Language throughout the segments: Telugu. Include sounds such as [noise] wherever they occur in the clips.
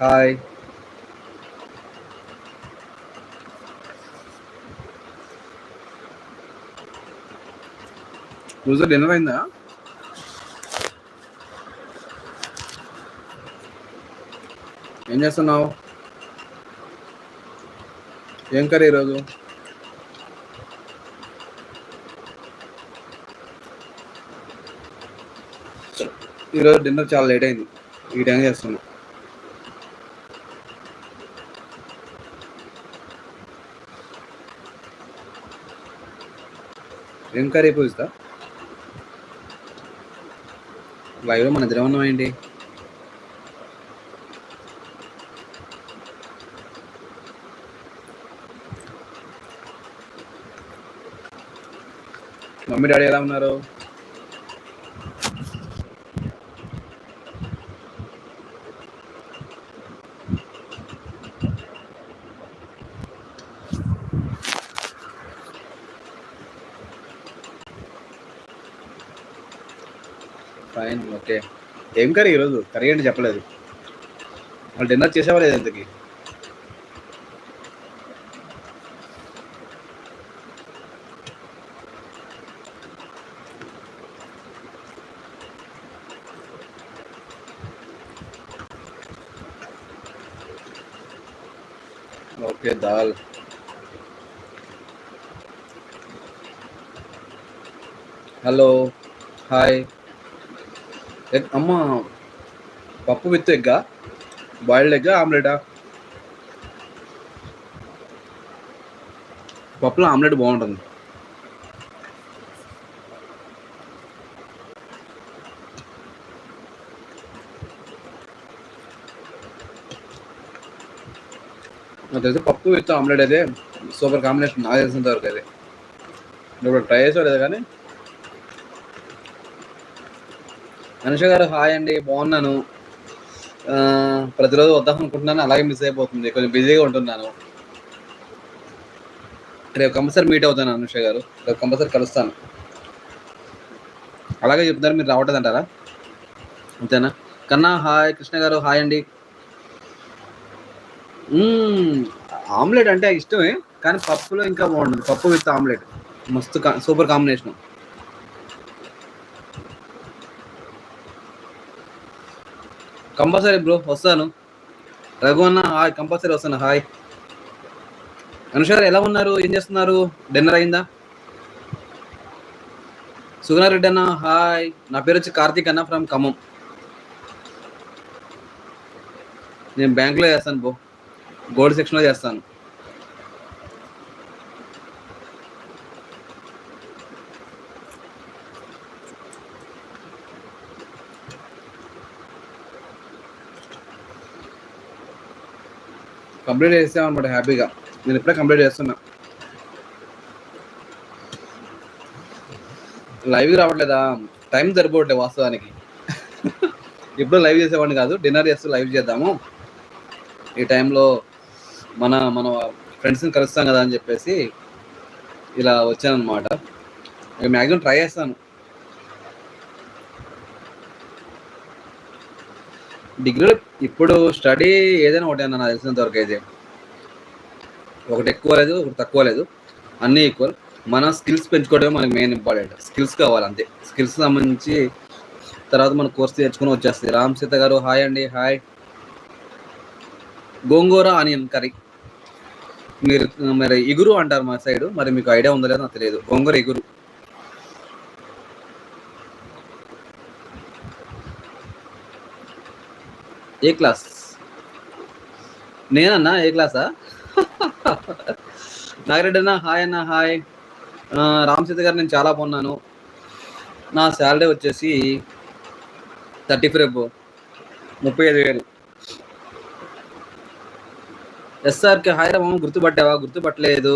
హాయ్ రోజు డిన్నర్ అయిందా ఏం చేస్తున్నావు? ఏం కర్రీ ఈరోజు? ఈరోజు డిన్నర్ చాలా లేట్ అయింది. ఈ టైం చేస్తున్నా. ఏం కర్రీ పూజిస్తా లైవ్లో మన ఇద్దరం ఉన్నాం ఏంటి? మమ్మీ డాడీ ఎలా ఉన్నారు? ఫైన్ ఓకే ఏం కర్రీ ఈరోజు? కర్రీ అంటే చెప్పలేదు. వాళ్ళు డిన్నర్ చేసేవా లేదు ఇంతకి ఓకే దాల్ హలో హాయ్ ఎగ్ అమ్మ పప్పు విత్ ఎగ్గా బాయిల్డ్ ఎగ్గా ఆమ్లెటా పప్పులో ఆమ్లెట్ బాగుంటుంది నాకు తెలిసి పప్పు విత్ ఆమ్లెట్ అయితే సూపర్ కాంబినేషన్ నాకు తెలిసినంత వరకు అయితే. ఇప్పుడు ట్రై చేసేవాడు కానీ? అనుష గారు హాయ్ అండి బాగున్నాను. ప్రతిరోజు వద్దాం అనుకుంటున్నాను అలాగే మిస్ అయిపోతుంది. కొంచెం బిజీగా ఉంటున్నాను. రేపు కంపల్సరీ మీట్ అవుతాను అనుష గారు. రేపు కంపల్సరీ కలుస్తాను. అలాగే చెప్తున్నారు మీరు రావట్లేదు అంటారా అంతేనా? కన్నా హాయ్ కృష్ణ గారు హాయ్ అండి. ఆమ్లెట్ అంటే ఇష్టమే కానీ పప్పులో ఇంకా బాగుంటుంది. పప్పు విత్ ఆమ్లెట్. మస్తు సూపర్ కాంబినేషన్. కంపల్సరీ బ్రో వస్తాను. రఘు అన్న హాయ్ కంపల్సరీ వస్తాను హాయ్. అనుషారు ఎలా ఉన్నారు? ఏం చేస్తున్నారు? డిన్నర్ అయిందా? సుగుణారెడ్డి అన్న హాయ్. నా పేరు వచ్చి కార్తీక్ అన్న ఫ్రమ్ ఖమ్మం. నేను బ్యాంకులో చేస్తాను బో గోల్డ్ సెక్షన్లో చేస్తాను. కంప్లీట్ చేసామన్నమాట హ్యాపీగా. నేను ఇప్పుడే కంప్లీట్ చేస్తున్నా. లైవ్ రావట్లేదా? టైం సరిపోవట్లేదు వాస్తవానికి. [laughs] ఇప్పుడు లైవ్ చేసేవాడిని కాదు డిన్నర్ చేస్తూ లైవ్ చేద్దాము. ఈ టైంలో మన మన ఫ్రెండ్స్ని కలుస్తాం కదా అని చెప్పేసి ఇలా వచ్చాను అనమాట మ్యాక్సిమం ట్రై చేస్తాను. డిగ్రీలో ఇప్పుడు స్టడీ ఏదైనా ఒకటే అన్న నాకు తెలిసినంత వరకు అయితే. ఒకటి ఎక్కువ లేదు ఒకటి తక్కువ లేదు. అన్నీ ఈక్వల్ మన స్కిల్స్ పెంచుకోవడమే మనకి మెయిన్ ఇంపార్టెంట్ స్కిల్స్ కావాలి అంతే. స్కిల్స్ సంబంధించి తర్వాత మన కోర్స్ తెచ్చుకొని వచ్చేస్తుంది రామ్ సీత గారు హాయ్ అండి హాయ్ గోంగూర ఆనియన్ కర్రీ. మీరు మరి ఇగురు అంటారు మా సైడ్ మరి మీకు ఐడియా ఉందో లేదో నాకు తెలియదు. గోంగూర ఇగురు. ఏ క్లాస్? నేనన్నా? ఏ క్లాసా? [laughs] నాగరెడ్డి అన్న హాయ్ అన్న హాయ్. రామ్ సీత గారు నేను చాలా పొన్నాను నా శాలరీ వచ్చేసి థర్టీ ఫైవ్ ముప్పై ఐదు వేలు. ఎస్ఆర్కి హాయ్ మామ గుర్తుపట్టావా? గుర్తుపట్టలేదు.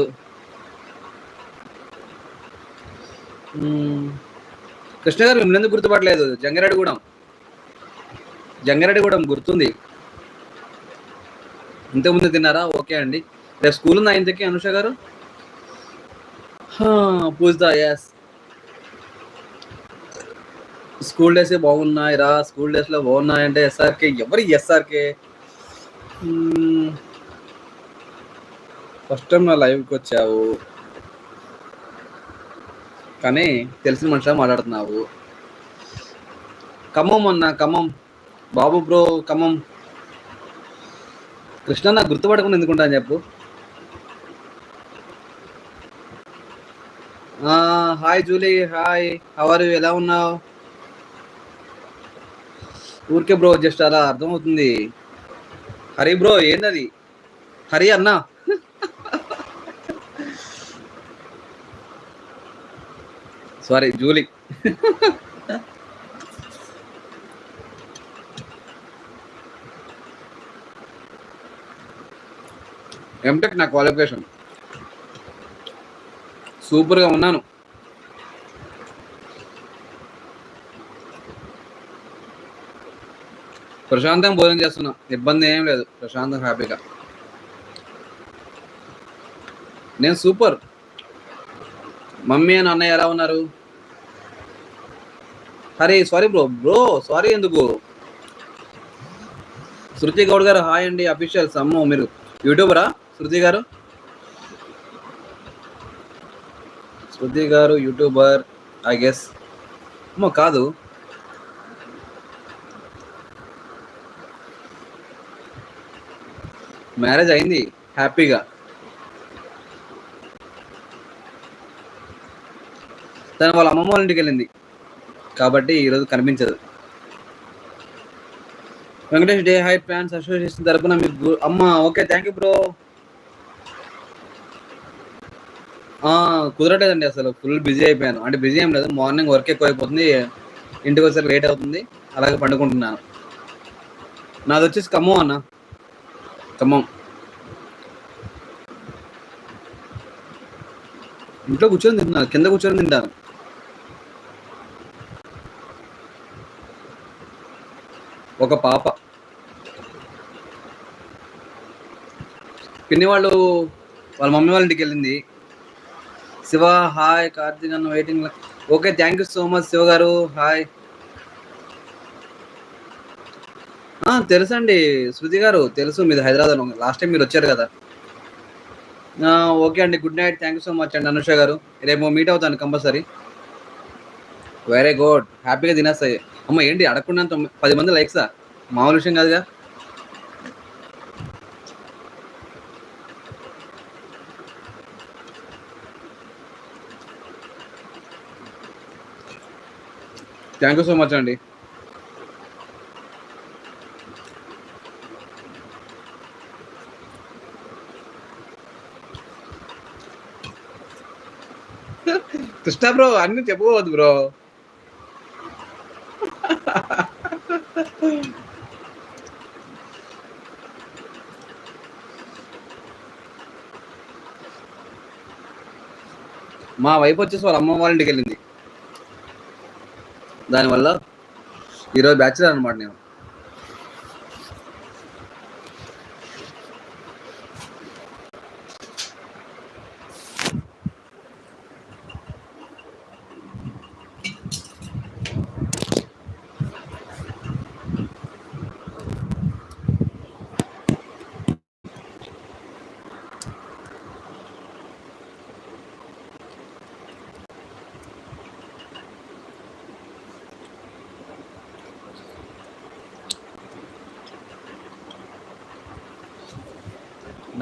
కృష్ణ గారు మిమ్మల్ని ఎందుకు గుర్తుపట్టలేదు? జంగారెడ్డిగూడెం. జంగారెడ్డిగూడెం గుర్తుంది. ఇంతకుముందు తిన్నారా? ఓకే అండి. రేపు స్కూల్ ఉందా ఇంతకీ అనుష గారు? పూజా ఎస్ స్కూల్ డేసే బాగున్నాయి రా? స్కూల్ డేస్లో బాగున్నాయంటే ఎస్ఆర్కే. ఎవరు ఎస్ఆర్కే? ఫస్ట్ టైం నా లైవ్కి వచ్చావు. కానీ తెలిసిన మనిషిలా మాట్లాడుతున్నావు. ఖమ్మం అన్న ఖమ్మం. బాబు బ్రో ఖమ్మం. కృష్ణ నాకు గుర్తుపడకుండా ఎందుకుంటాను చెప్పు. హాయ్ జూలీ హాయ్ హవర్ ఎలా ఉన్నావు? ఊరికే బ్రో జస్ట్ అలా అర్థమవుతుంది. హరి బ్రో ఏందది? హరి అన్నా? Sorry Julie. ఎంటెక్ నా క్వాలిఫికేషన్ సూపర్గా ఉన్నాను. ప్రశాంతంగా భోజనం చేస్తున్నాం. ఇబ్బంది ఏం లేదు. ప్రశాంతం హ్యాపీగా. నేను సూపర్ మమ్మీ అని అన్నయ్య ఎలా ఉన్నారు? అరే సారీ బ్రో బ్రో సారీ ఎందుకు? శృతి గౌడ్ గారు హాయ్ అండి అఫీషియల్స్ సమ్ము మీరు యూట్యూబరా? శృతి గారు? శృతి గారు యూట్యూబర్ ఐ గెస్ అమ్మో కాదు. మ్యారేజ్ అయింది హ్యాపీగా. తను వాళ్ళ అమ్మమ్మ వాళ్ళ ఇంటికి వెళ్ళింది కాబట్టి ఈరోజు కనిపించదు. వెంకటేష్ డే హై ఫ్యాన్స్ అసోసియేషన్ తరపున మీకు అమ్మ ఓకే థ్యాంక్ యూ బ్రో కుదరట్లేదండి అసలు. ఫుల్ బిజీ అయిపోయాను. అంటే బిజీ ఏం లేదు. మార్నింగ్ వర్క్ ఎక్కువ అయిపోతుంది ఇంటికి వచ్చేసరికి లేట్ అవుతుంది. అలాగే పండుకుంటున్నాను. నాది వచ్చేసి ఖమ్మం అన్న. ఖమ్మం. ఇంట్లో కూర్చొని తింటున్నాను కింద కూర్చొని తింటాను. ఒక పాప. పిన్ని వాళ్ళు వాళ్ళ మమ్మీ వాళ్ళ ఇంటికి వెళ్ళింది. శివ హాయ్ కార్తీక్ అన్న waiting okay thank you so much Shiva గారు హాయ్. తెలుసండి శృతి గారు తెలుసు మీది హైదరాబాద్ లాస్ట్ టైం మీరు వచ్చారు కదా. ఓకే అండి good night thank you so much అండి అనుష గారు. రేపు మీట్ అవుతాను కంపల్సరీ. వెరీ గుడ్ హ్యాపీగా తినేస్తాయి అమ్మ ఏంటి అడగకుండా పది మంది లైక్సా మామూలు విషయం కాదుగా? థ్యాంక్ యూ సో మచ్ అండి. [laughs] కృష్ణ బ్రో అన్ని చెప్పుకోవద్దు బ్రో. మా వైపు వచ్చేసి వాళ్ళ అమ్మ వాళ్ళ ఇంటికి వెళ్ళింది. దానివల్ల ఈరోజు బ్యాచిలర్ అనమాట నేను.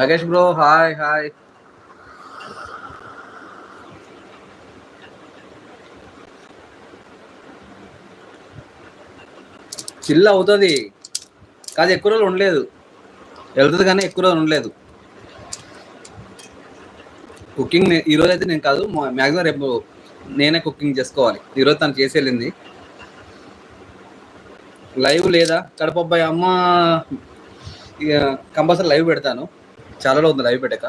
Nagesh bro hi hi chill అవుతుంది. కాదు ఎక్కువ రోజులు ఉండలేదు. వెళ్తుంది కానీ ఎక్కువ రోజులు ఉండలేదు. కుకింగ్ ఈరోజు అయితే నేను కాదు మ్యాక్సిమం రేపు నేనే కుకింగ్ చేసుకోవాలి. ఈరోజు తను చేసి వెళ్ళింది. లైవ్ లేదా? కడపబ్బాయి అమ్మ కంపల్సరీ లైవ్ పెడతాను. చాలా ఉంది లైవ్ పెట్టక.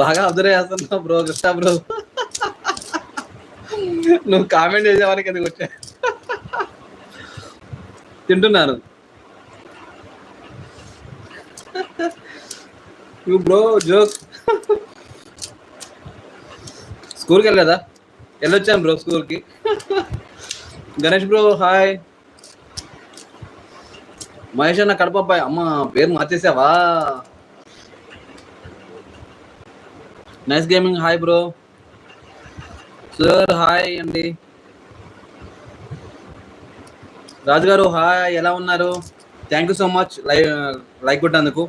బాగా అబ్జర్వ్ చేస్తున్నావు బ్రో కృష్ణ బ్రో. నువ్వు కామెంట్ చేసేవానికి ఎందుకు వచ్చా? తింటున్నాను యూ బ్రో జోక్ స్కూల్కి వెళ్ళలేదా? వెళ్ళొచ్చాను బ్రో స్కూల్కి గణేష్ బ్రో హాయ్ మహేష్ అన్న కడపబ్బాయి అమ్మ పేరు మార్చేసావా? Nice gaming hi bro sir hi అండి. రాజు గారు హాయ్ ఎలా ఉన్నారు? Thank you so much live like కొట్టేందుకు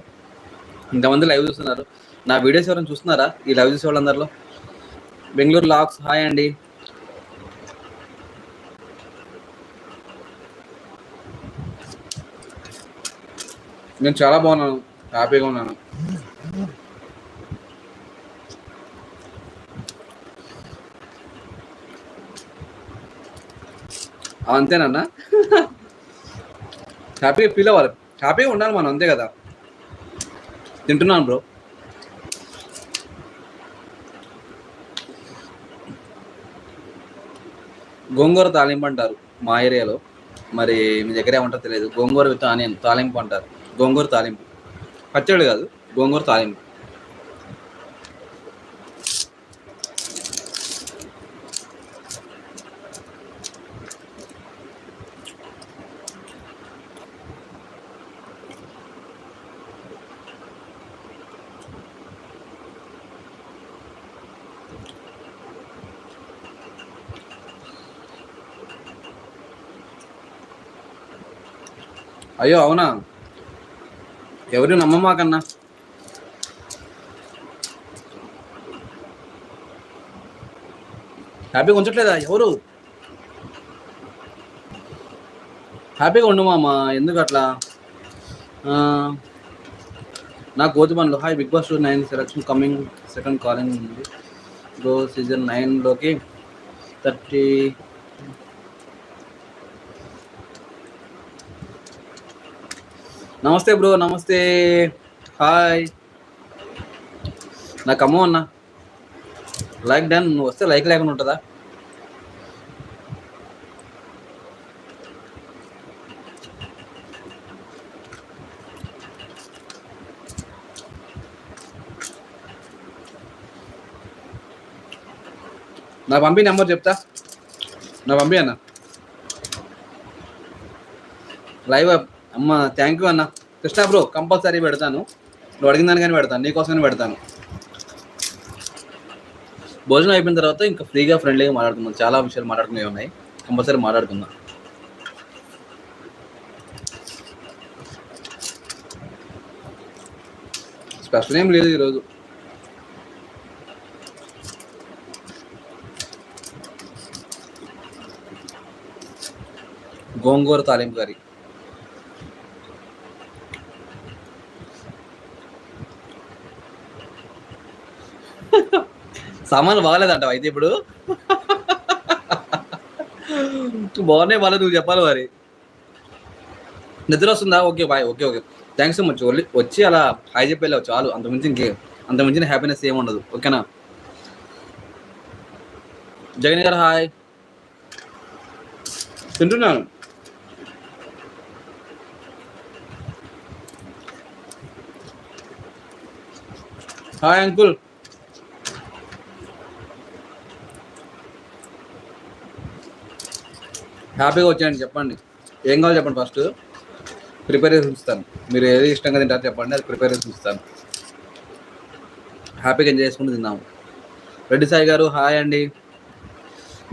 ఇంతమంది లైవ్ చూస్తున్నారు. నా వీడియోస్ ఎవరైనా చూస్తున్నారా? ఈ లైవ్ చూసే వాళ్ళందరిలో? బెంగళూరు లాక్స్ హాయ్ అండి. నేను చాలా బాగున్నాను. హ్యాపీగా ఉన్నాను. అంతేనన్నా? [laughs] హ్యాపీగా ఫీల్ అవ్వాలి. హ్యాపీగా ఉండాలి మనం అంతే కదా? తింటున్నాను బ్రో. గోంగూర తాలింపు అంటారు మా ఏరియాలో. మరి మీ దగ్గర ఏమంటారో తెలియదు. గోంగూర విత్ ఆనియన్ తాలింపు అంటారు. గోంగూర తాలింపు. పచ్చడి కాదు గోంగూర తాలింపు. అయ్యో అవునా? ఎవరు నమ్మమాకన్నా హ్యాపీగా ఉంచట్లేదా? ఎవరు? హ్యాపీగా ఉండు మామ ఎందుకు అట్లా? నా కోతి పనులు hi big boss nine selection coming second calling ఉంది. గో సీజన్ నైన్లోకి థర్టీ నమస్తే బ్రో నమస్తే. హాయ్ నాకు అమ్మ అన్న. లైక్ డన్ నువ్వు వస్తే లైక్ లేకుండా ఉంటుందా? నా పంపి నెంబర్ చెప్తా. నా పంపి అన్న. లైవ్ అమ్మ థ్యాంక్ యూ అన్న. కృష్ణ బ్రో కంపల్సరీ పెడతాను. నువ్వు అడిగిన దానికని పెడతాను నీకోసమని పెడతాను. భోజనం అయిపోయిన తర్వాత ఇంకా ఫ్రీగా ఫ్రెండ్లీగా మాట్లాడుకుందాం. చాలా విషయాలు మాట్లాడుకునేవి ఉన్నాయి. కంపల్సరీ మాట్లాడుకుందాం. స్పెషల్ ఏం లేదు ఈరోజు. గోంగూర తాలింపు కర్రీ. సామాన్లు బాగలేదంట అయితే ఇప్పుడు? బాగున్నాయి బాగాలేదు నువ్వు చెప్పాలి మరి. నిద్ర వస్తుందా? Okay bye okay okay. Thanks so much వచ్చి అలా హాయ్ చెప్పి వెళ్ళావు చాలు. అంత మించి ఇంకే అంత మించిన హ్యాపీనెస్ ఏమి ఉండదు. ఓకేనా? జగన్ గారు హాయ్. తింటున్నాను. Hi uncle. హ్యాపీగా వచ్చాయండి చెప్పండి. ఏం కావాలి చెప్పండి ఫస్ట్. ప్రిపేర్ చేసి ఉంచుతాను మీరు ఏది ఇష్టంగా తింటారో చెప్పండి అది ప్రిపేర్ చేసి ఉంచుతాను హ్యాపీగా ఎంజాయ్ చేసుకుంటూ తిన్నాము రెడ్డి సాయి గారు హాయ్ అండి.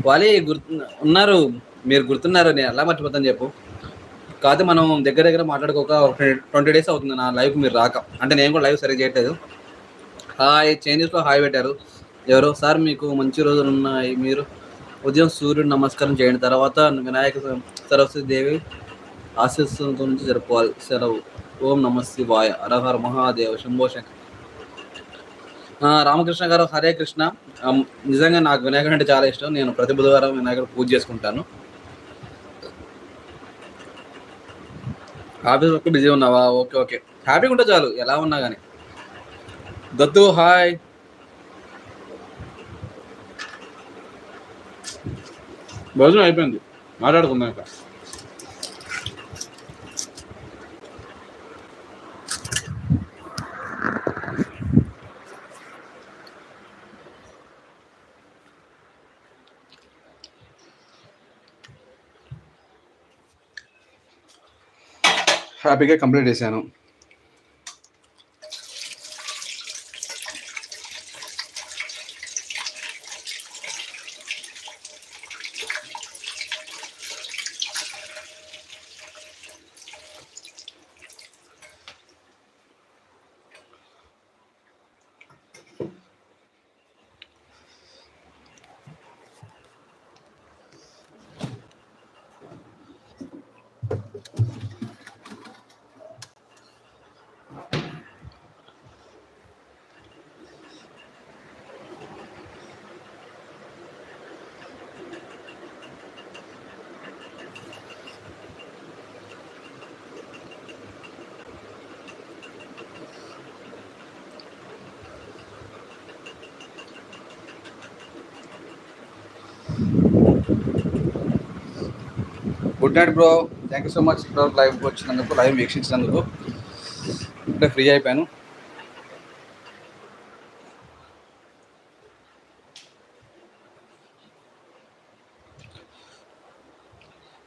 వాళ్ళే గుర్తు ఉన్నారు. మీరు గుర్తున్నారు నేను ఎలా మర్చిపోతాను చెప్పు. కాదు మనం దగ్గర దగ్గర మాట్లాడుకోక ఒక ట్వంటీ డేస్ అవుతుంది నా లైవ్ మీరు రాక. అంటే నేను కూడా లైవ్ సరిగ్గా చేయట్లేదు. హాయ్ చేంజెస్లో హాయ్ పెట్టారు. ఎవరో? సార్ మీకు మంచి రోజులు ఉన్నాయి. మీరు? ఉదయం సూర్యుడు నమస్కారం చేయండి. తర్వాత వినాయక సరస్వతి దేవి ఆశీస్సులతో నుంచి జరుపుకోవాలి. సెలవు. ఓం నమ శివాయ. హరహర మహాదేవ. శంభో శంకర్. రామకృష్ణ గారు హరే కృష్ణ. నిజంగా నాకు వినాయకుడు అంటే చాలా ఇష్టం. నేను ప్రతి బుధవారం వినాయకుడు పూజ చేసుకుంటాను. ఆఫీస్ వర్క్ బిజీ ఉన్నావా? Okay okay. హ్యాపీగా ఉంటే చాలు. ఎలా ఉన్నా కానీ దత్తు హాయ్. భోజనం అయిపోయింది. మాట్లాడుకుందాం హ్యాపీగా కంప్లీట్ చేశాను. Good night bro thank you so much bro live వచ్చినందుకు లైవ్ వీక్షించినందుకు. ఇప్పుడే ఫ్రీ అయిపోయాను.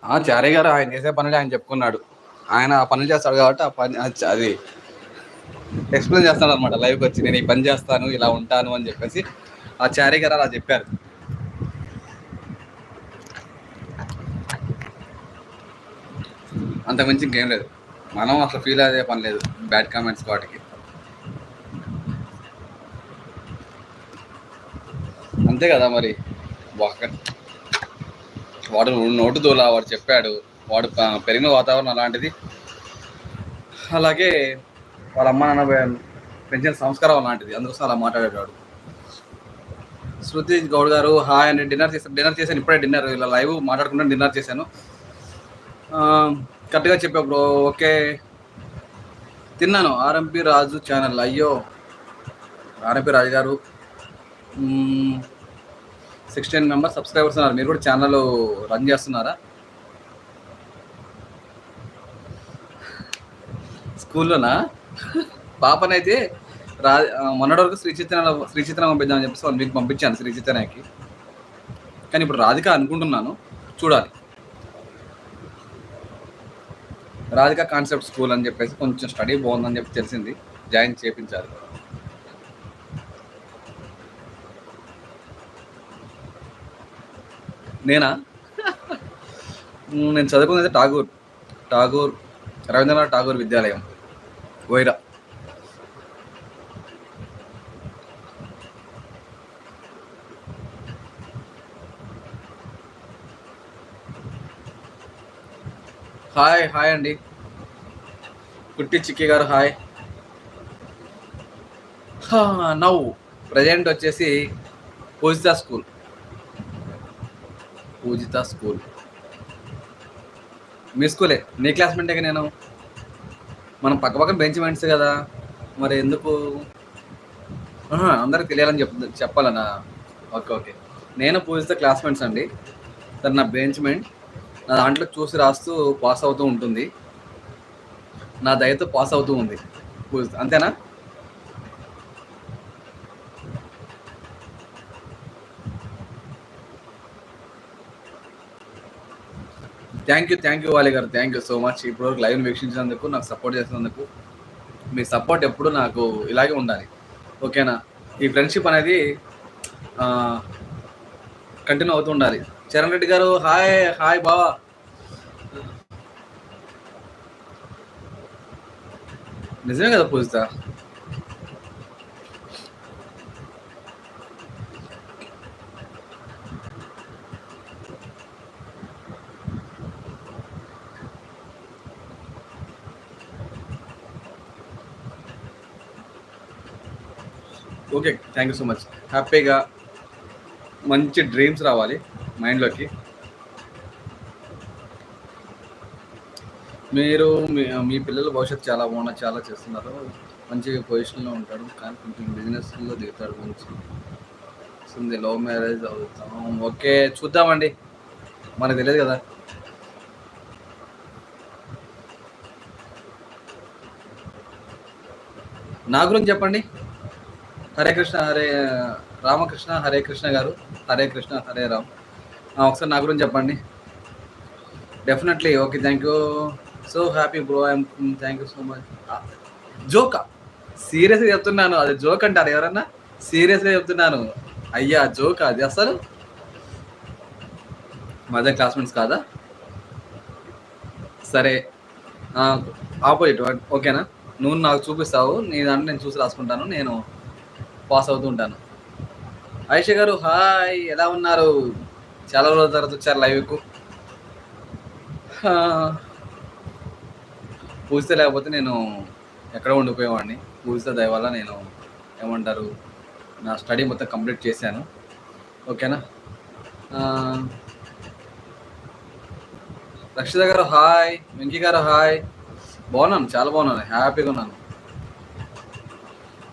ఆ గారు ఆయన చేసే పనులు ఆయన చెప్పుకున్నాడు. ఆయన ఆ పనులు చేస్తాడు కాబట్టి ఆ పని అది- ఎక్స్ప్లెయిన్ చేస్తాడు అనమాట లైవ్కి వచ్చి నేను ఈ పని చేస్తాను ఇలా ఉంటాను అని చెప్పేసి ఆ చారే గారు అలా చెప్పారు. అంత మించి ఇంకేం లేదు. మనం అసలు ఫీల్ అయ్యే పని లేదు. బ్యాడ్ కామెంట్స్ వాటికి. అంతే కదా మరి. ఒక వాడు నోటు దూలా వాడు చెప్పాడు. వాడు పెరిగిన వాతావరణం అలాంటిది. అలాగే వాళ్ళ అమ్మ నాన్న పెంచిన సంస్కారం అలాంటిది. అందుకోసం అలా మాట్లాడేవాడు శృతి గౌడ్ గారు హాయ్ అండి. డిన్నర్ చేశాను డిన్నర్ చేశాను. ఇప్పుడే డిన్నర్. ఇలా లైవ్ మాట్లాడుకుంటూ డిన్నర్ చేశాను. కరెక్ట్గా చెప్పా బ్రో. ఓకే. తిన్నాను. RMP Raju channel. అయ్యో. ఆర్ఎంపి రాజు గారు. సిక్స్టీన్ మెంబర్స్ సబ్స్క్రైబర్స్ ఉన్నారు. మీరు కూడా ఛానల్ రన్ చేస్తున్నారా? స్కూల్లోనా? పాపనైతే రా మొన్నటి వరకు శ్రీ చిత్ర శ్రీ పంపిద్దామని చెప్పేసి వన్ వీక్ పంపించాను శ్రీ చిత్రానికి కానీ ఇప్పుడు రాధిక అనుకుంటున్నాను. చూడాలి. రాధిక కాన్సెప్ట్ స్కూల్ అని చెప్పేసి కొంచెం స్టడీ బాగుందని చెప్పి తెలిసింది. జాయిన్ చేపించారు. నేనా? నేను చదువుకున్నది ఠాగూర్. ఠాగూర్ రవీంద్రనాథ్ ఠాగూర్ విద్యాలయం. వైరా హాయ్ హాయ్ అండి. కుట్టి చిక్కి గారు హాయ్. నవ్వు. ప్రజెంట్ వచ్చేసి పూజిత స్కూల్. పూజిత స్కూల్. మీ స్కూలే? నీ క్లాస్మేటే నేను? మనం పక్క పక్కన బెంచ్ మెంట్స్ కదా. మరి ఎందుకు? అందరికి తెలియాలని చెప్ చెప్పాలన్నా ఓకే ఓకే. నేను పూజిత క్లాస్మేట్స్ అండి. తను నా బెంచ్మెంట్ నా దాంట్లో చూసి రాస్తూ పాస్ అవుతూ ఉంటుంది. నా దయతో పాస్ అవుతూ ఉంది. అంతేనా? Thank you thank you Vali గారు. Thank you so much. ఇప్పుడు లైవ్ వీక్షించినందుకు నాకు సపోర్ట్ చేసినందుకు మీ సపోర్ట్ ఎప్పుడు నాకు ఇలాగే ఉండాలి. ఓకేనా? ఈ ఫ్రెండ్షిప్ అనేది కంటిన్యూ అవుతూ ఉండాలి. చరణ్ రెడ్డి గారు హాయ్ హాయ్ బావా నిజమే కదా Poojitha okay thank you so much హ్యాపీగా మంచి డ్రీమ్స్ రావాలి. మైండ్లోకి. మీరు మీ మీ పిల్లల భవిష్యత్తు చాలా బాగున్నా చాలా చేస్తున్నారు. మంచి పొజిషన్లో ఉంటాడు కానీ కొంచెం బిజినెస్లో దిగుతాడు మంచి. వస్తుంది. లవ్ మ్యారేజ్ అవుతాం. ఓకే చూద్దామండి. మనకు తెలియదు కదా. నా గురించి చెప్పండి. హరే కృష్ణ హరే రామకృష్ణ హరే కృష్ణ గారు. హరే కృష్ణ హరే రామ్. ఒకసారి నా గురించి చెప్పండి. Definitely okay thank you so happy bro I'm thank you so much జోకా సీరియస్గా చెప్తున్నాను అది జోక్ అంటారు ఎవరన్నా? సీరియస్గా చెప్తున్నాను. అయ్యా జోక్ అది అసలు? మధ్య క్లాస్మేట్స్ కాదా? సరే ఆపోజిట్ ఓకేనా? నువ్వు నాకు చూపిస్తావు నీ దాన్ని నేను చూసి రాసుకుంటాను నేను పాస్ అవుతూ ఉంటాను. ఆయిష గారు హాయ్ ఎలా ఉన్నారు? చాలా రోజుల తర్వాత వచ్చారు లైవ్కు. పూజితే లేకపోతే నేను ఎక్కడ ఉండిపోయేవాడిని. పూజిత దయవల్ల నేను ఏమంటారు నా స్టడీ మొత్తం కంప్లీట్ చేశాను. ఓకేనా? రక్షిత గారు హాయ్ వెంకీ గారు హాయ్. బాగున్నాను చాలా బాగున్నాను హ్యాపీగా ఉన్నాను.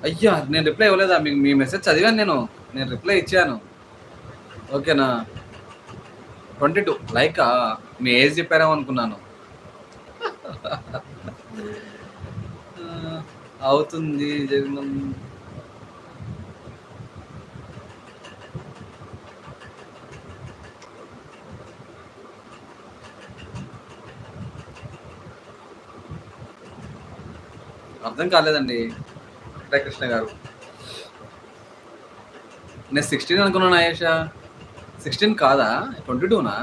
అయ్యా నేను రిప్లై ఇవ్వలేదా? మీకు మీ మెసేజ్ చదివాను నేను నేను రిప్లై ఇచ్చాను. ఓకేనా? Twenty two. లైక్ మీ ఏజ్ చెప్పారేమో అనుకున్నాను. అవుతుంది జరిగిన అర్థం కాలేదండి హరే కృష్ణ గారు. నేను సిక్స్టీన్ అనుకున్నాను ఆయేషా సిక్స్టీన్ కాదా? ట్వంటీ టూనా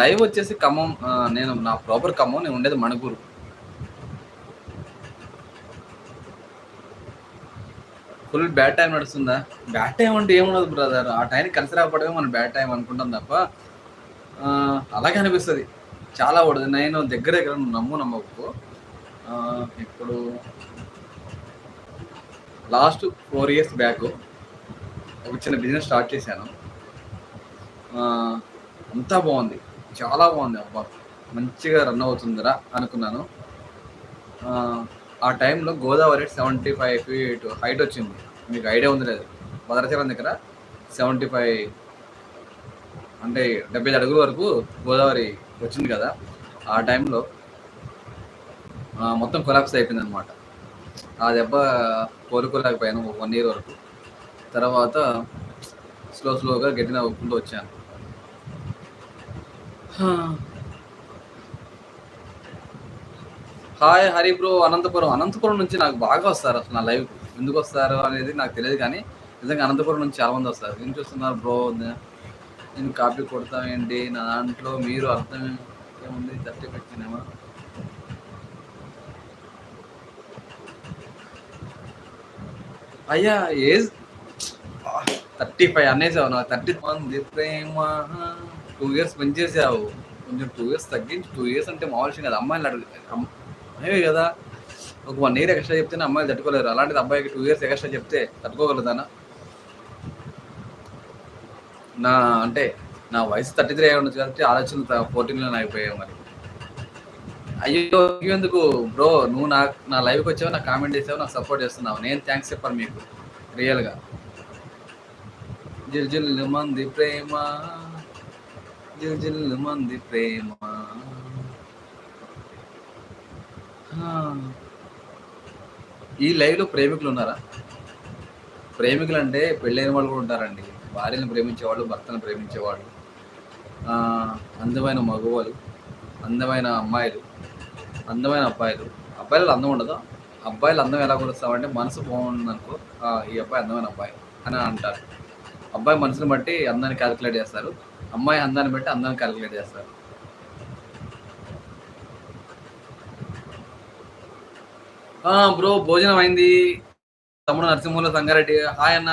లైవ్ వచ్చేసి ఖమ్మం నేను నా ప్రాపర్ ఖమ్మం నేను ఉండేది మణిపూర్. ఫుల్ బ్యాడ్ టైం నడుస్తుందా? బ్యాడ్ టైం అంటే ఏమున్నది బ్రదర్ ఆ టైంకి కలిసి రాకపోవడమే మనం బ్యాడ్ టైం అనుకుంటాం తప్ప అలాగే అనిపిస్తుంది. చాలా పడుతుంది. నేను దగ్గర దగ్గర నమ్ము నమ్మకు. ఇప్పుడు లాస్ట్ ఫోర్ ఇయర్స్ బ్యాక్ ఒక చిన్న బిజినెస్ స్టార్ట్ చేశాను. అంతా బాగుంది. చాలా బాగుంది. అబ్బా మంచిగా రన్ అవుతుందిరా అనుకున్నాను. ఆ, టైంలో Godavari seventy five feet height వచ్చింది. మీకు ఐడియా ఉంది లేదు. భద్రాచలం దగ్గర సెవెంటీ ఫైవ్ అంటే డెబ్బై ఐదు అడుగుల వరకు గోదావరి వచ్చింది కదా. ఆ టైంలో మొత్తం కొలాప్స్ అయిపోయింది అనమాట ఆ దెబ్బ కోలుకోలేకపోయాను వన్ ఇయర్ వరకు. తర్వాత స్లో స్లోగా గట్టిన ఒప్పుకుంటూ వచ్చాను హాయ్ హరి బ్రో అనంతపురం. అనంతపురం నుంచి నాకు బాగా వస్తారు అసలు నా లైవ్. ఎందుకు వస్తారు అనేది నాకు తెలియదు కానీ నిజంగా అనంతపురం నుంచి చాలా మంది వస్తారు. ఏం చూస్తున్నారు బ్రో? నేను కాపీ కొడతా ఏంటి? నా దాంట్లో మీరు అర్థం ఏముంది? థర్టీ పెట్టినేమా అయ్యా ఏజ్ థర్టీ ఫైవ్ అనేసావు నాకు థర్టీ మంది ప్రేమ. టూ ఇయర్స్ పెంచేసావు కొంచెం టూ ఇయర్స్ తగ్గించి. టూ ఇయర్స్ అంటే మామూలు కదా అమ్మాయిలు అడుగు అమ్మాయి కదా. ఒక వన్ ఇయర్ ఎక్స్ట్రా చెప్తేనే అమ్మాయిలు తట్టుకోలేరు. అలాంటిది అబ్బాయికి టూ ఇయర్స్ ఎక్స్ట్రా చెప్తే తట్టుకోగలుగుతానా? నా అంటే నా వయసు థర్టీ త్రీ అయి ఉండొచ్చు కాబట్టి ఆలోచనలు ఫోర్టీన్లో అయిపోయాయి మరి. అయ్యో ఎందుకు? బ్రో నువ్వు నా నా లైవ్కి వచ్చావు నాకు కామెంట్ చేసావు నాకు సపోర్ట్ చేస్తున్నావు. నేను థ్యాంక్స్ చెప్పాను మీకు. రియల్గా జిల్ జిల్ మంది ప్రేమ జిల్ జిల్ మంది ప్రేమ. ఈ లైవ్లో ప్రేమికులు ఉన్నారా? ప్రేమికులు అంటే పెళ్ళైన వాళ్ళు కూడా ఉంటారండి. భార్యను ప్రేమించేవాళ్ళు భర్తను ప్రేమించేవాళ్ళు. అందమైన మగవాళ్ళు అందమైన అమ్మాయిలు అందమైన అబ్బాయిలు. అబ్బాయిలు అందం ఉండదు? అబ్బాయిలు అందం ఎలా కొలుస్తామంటే మనసు బాగుంది అనుకో ఈ అబ్బాయి అందమైన అబ్బాయి అని అంటారు. అబ్బాయి మనసుని బట్టి అందాన్ని క్యాలిక్యులేట్ చేస్తారు. అమ్మాయి అందాన్ని బట్టి అందాన్ని క్యాలిక్యులేట్ చేస్తారు. బ్రో భోజనం అయింది. తమ్ముడు నరసింహుల సంగారెడ్డి. హాయ్ అన్న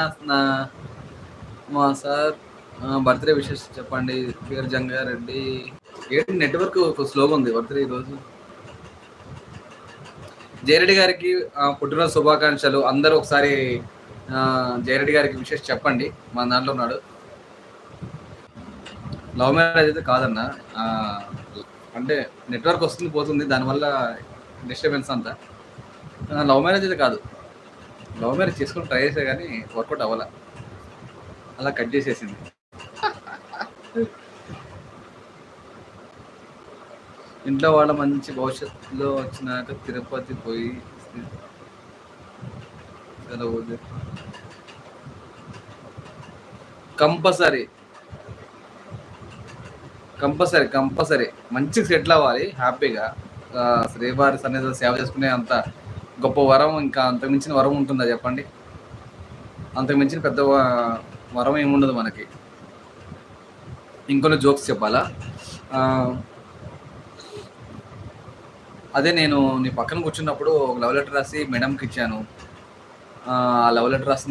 మా సార్. బర్త్డే విషెస్ చెప్పండి. పేరు జంగారెడ్డి. ఏంటి నెట్వర్క్ స్లోగా ఉంది? బర్త్డే ఈరోజు. జయరెడ్డి గారికి పుట్టినరోజు శుభాకాంక్షలు. అందరూ ఒకసారి జయరెడ్డి గారికి విషయం చెప్పండి. మా దాంట్లో ఉన్నాడు. లవ్ మ్యారేజ్ అయితే కాదన్న. అంటే నెట్వర్క్ వస్తుంది పోతుంది. దానివల్ల డిస్టర్బెన్స్ అంతా. లవ్ మ్యారేజ్ అయితే కాదు. లవ్ మ్యారేజ్ చేసుకుని ట్రై చేసే కానీ వర్కౌట్ అవ్వాల. అలా కట్ చేసేసింది. ఇంట్లో వాళ్ళ మంచి భవిష్యత్తులో వచ్చినాక తిరుపతి పోయి కంపల్సరీ. Compulsory compulsory. మంచిగా సెటిల్ అవ్వాలి హ్యాపీగా. శ్రీవారి సన్నిధిలో సేవ చేసుకునే అంత గొప్ప వరం ఇంకా అంతకు మించిన వరం ఉంటుందా చెప్పండి? అంతకు మించిన పెద్ద వరం ఏముండదు మనకి. ఇంకొన్ని జోక్స్ చెప్పాలా? అదే నేను నీ పక్కన కూర్చున్నప్పుడు ఒక లవ్ లెటర్ రాసి మేడంకి ఇచ్చాను. ఆ లవ్ లెటర్ రాసి